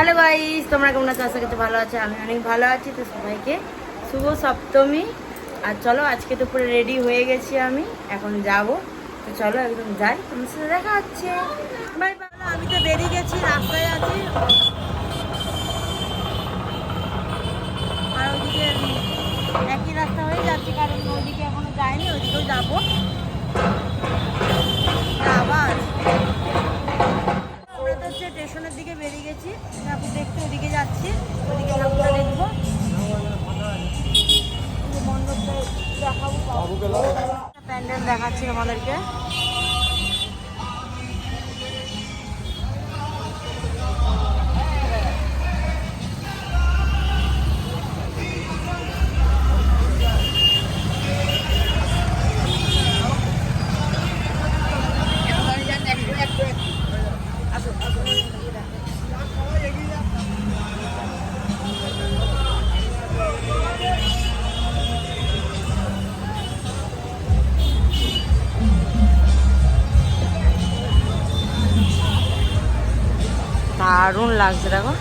Hello guys, তোমরা কেমন আছো? আশা করছি ভালো আছো, আমি অনেক ভালো আছি তো সবাইকে। শুভ সপ্তমী। আর চলো, আজকে তো পুরো রেডি হয়ে গেছি আমি, এখন যাব। তো চলো, একদম যাই। তোমার সাথে দেখা হচ্ছে। Bye bye. আমি তো বেরিয়ে গেছি, রাস্তায় আছি। আর ওইদিকে একই রাস্তা হয়ে যাচ্ছে, কারণ ওইদিকে এখনও যায়নি ওইদিকেও যাব। প্যান্ডেল দেখাচ্ছি আমাদেরকে। দারুণ লাগছে দেখো।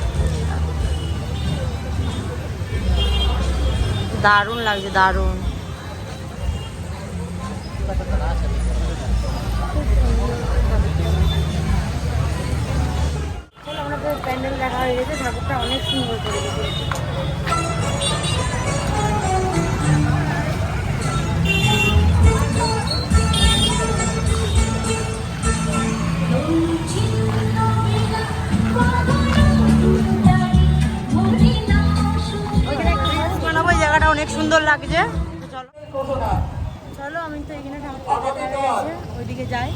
দারুণ লাগছে দারুণ। প্যান্ডেল দেখা হয়ে গেছে ঠাকুরটা অনেক সুন্দর করে অনেক সুন্দর লাগছে। চলো। চলো আমি তো এখানে ঠাকুর ওইদিকে যাই।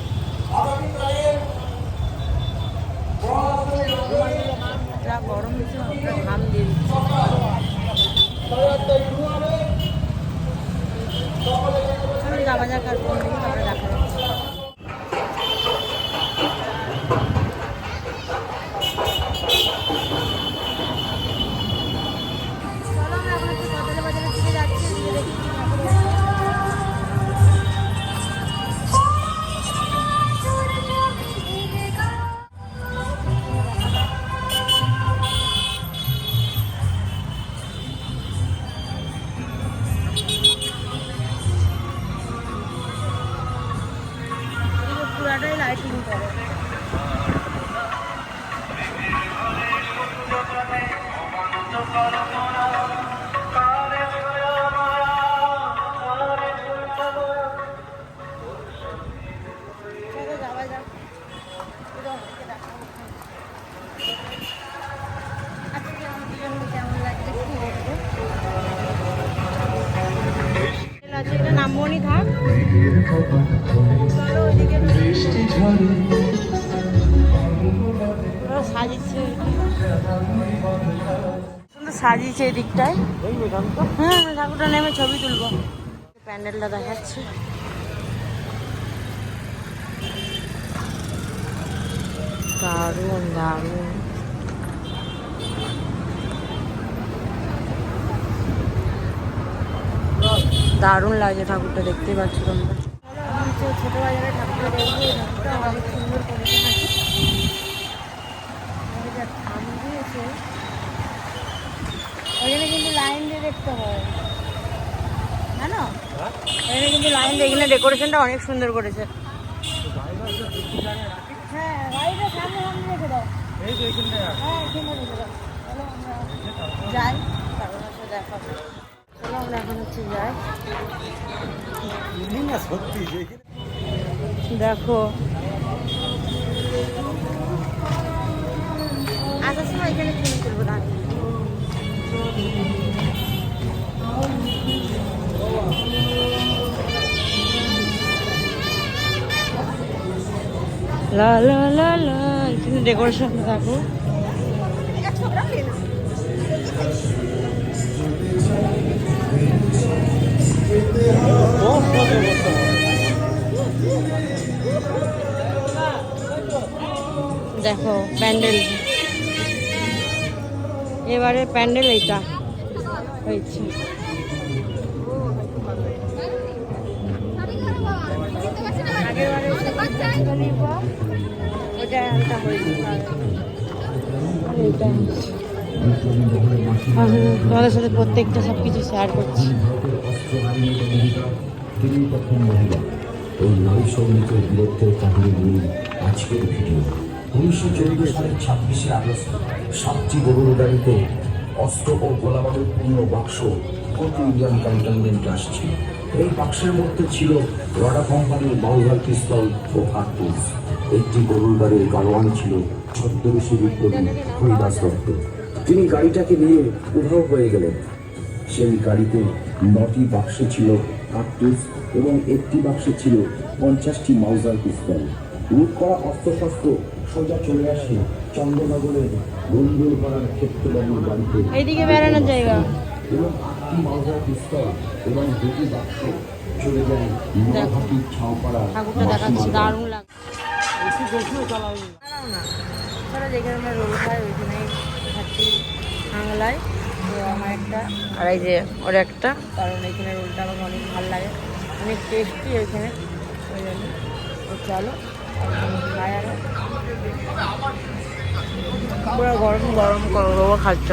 যা গরম হচ্ছে ওইদিকে ওরা সাজিয়েছে সুন্দর সাজিয়েছে এই দিকটায়। হ্যাঁ ঠাকুরটা নেমে ছবি তুলবো। প্যান্ডেলটা দেখাচ্ছে। দারুণ দারুণ। দারুণ লাগছে ঠাকুরটা দেখতেই পাচ্ছ তোমরা? ছোট ঠাকুরটা দেখব সুন্দর কিন্তু লাইন দিয়ে দেখতে হয় জানো কিন্তু লাইন দিয়ে এখানে ডেকোরেশনটা অনেক সুন্দর করেছে। হ্যাঁ গাড়িটা সামনে সামনে রেখে দাও হ্যাঁ এখানে রেখে দাও। যাই তারপর দেখা হবে। চলো এখন হচ্ছে যাই। দেখো। আসার সময় এখানে দাঁড়িয়ে লা লা লা লা, এখানে ডেকোরেশন দেখো। দেখো, প্যান্ডেল। এবারে প্যান্ডেল এইটা হয়েছে। তোমাদের সাথে প্রত্যেকটা সব কিছু শেয়ার করছি। তিনি প্রথম মহিলা? এই নারী সৈনিকের বীরত্বের কাহিনী নিয়ে আজকের ভিডিও উনিশশো চৌদ্দ সালের ছাব্বিশে আগস্ট সাতটি গরুর গাড়িতে অস্ত্র ও গোলাবারুদ পূর্ণ বাক্স প্রতি ইন্ডিয়ান ক্যান্টনমেন্টে আসছে। এই বাক্সের মধ্যে ছিল রডা কোম্পানির মাউজার পিস্তল ও কার্তুজ একটি গরুর গাড়ির গাড়োয়ান ছিল ছদ্মবেশী বিপ্লবী হরিদাস দত্ত। তিনি গাড়িটাকে নিয়ে উধাও হয়ে গেলেন। সেই গাড়িতে নটি বাক্সে ছিল কার্তুজ এবং একটি বাক্সে ছিল পঞ্চাশটি মাউজার পিস্তল। লুট করা অস্ত্রশস্ত্র সোজা চলে আসে চন্দ্রনগরের গন্ডুর পাড়ার ক্ষেত্রবাবুর বাড়িতে। এইদিকে বেড়ানোর জায়গা। এবং আটটি পিস্তল এবং দুটি বাক্স চলে যায় ছাওপাড়া ঠাকুরটা দেখাচ্ছি দারুণ লাগছে দাঁড়াও না। চলো যেখানে আমরা রোল খাই ওইখানে খাচ্ছি বাংলায় তো আমার একটা আর এই যে ওর একটা। কারণ এখানে রোলটা আমাকে অনেক ভালো লাগে। অনেক টেস্টি ওইখানে। ওই জন্য। চলো। পুরো গরম গরম করব খাচ্ছ।